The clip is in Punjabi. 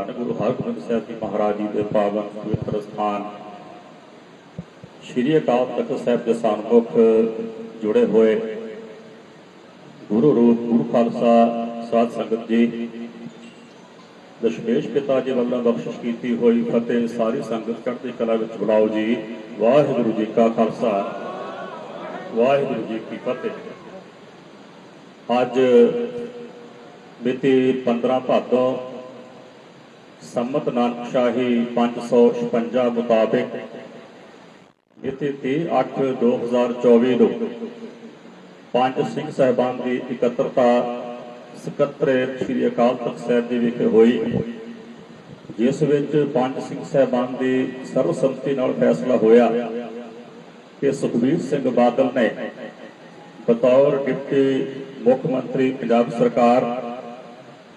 ਧੰਨ ਗੁਰੂ ਹਰਗੋਬਿੰਦ ਸਾਹਿਬ ਜੀ ਮਹਾਰਾਜ ਜੀ ਦੇ ਪਾਵਨ ਪਵਿੱਤਰ ਸਥਾਨ। ਸ਼੍ਰੀ ਅਕਾਲ ਤਖਤ ਸਾਹਿਬ ਦੇ ਸਨਮੁਖ ਜੁੜੇ ਹੋਏ ਗੁਰੂ ਰੂਪ, ਗੁਰੂ ਖਾਲਸਾ, ਸਾਧ ਸੰਗਤ ਜੀ। ਦਸ਼ਮੇਸ਼ ਪਿਤਾ ਜੀ ਵੱਲੋਂ ਬਖਸ਼ਿਸ਼ ਕੀਤੀ ਹੋਈ ਫਤਿਹ, ਸਾਰੀ ਸੰਗਤ ਚੜ੍ਹਦੀ ਕਲਾ ਵਿੱਚ ਬੁਲਾਓ ਜੀ। ਵਾਹਿਗੁਰੂ ਜੀ ਕਾ ਖਾਲਸਾ, ਵਾਹਿਗੁਰੂ ਜੀ ਕੀ ਫਤਿਹ। ਅੱਜ ਮਿਤੀ 15 ਭਾਦੋਂ ਸੰਮਤ ਨਾਨਕ ਸ਼ਾਹੀ 556 ਮੁਤਾਬਕ ਮਿਤੀ 30/8/2024 ਨੂੰ ਪੰਜ ਸਿੰਘ ਸਾਹਿਬਾਨ ਦੀ ਇਕੱਤਰਤਾ ਸਕੱਤਰੇ ਸ੍ਰੀ ਅਕਾਲ ਤਖਤ ਸਾਹਿਬ ਜੀ ਵਿਖੇ ਹੋਈ, ਜਿਸ ਵਿੱਚ ਪੰਜ ਸਿੰਘ ਸਾਹਿਬਾਨ ਦੀ ਸਰਬਸੰਮਤੀ ਨਾਲ ਫੈਸਲਾ ਹੋਇਆ ਕਿ ਸੁਖਬੀਰ ਸਿੰਘ ਬਾਦਲ ਨੇ ਬਤੌਰ ਡਿਪਟੀ ਮੁੱਖ ਮੰਤਰੀ ਪੰਜਾਬ ਸਰਕਾਰ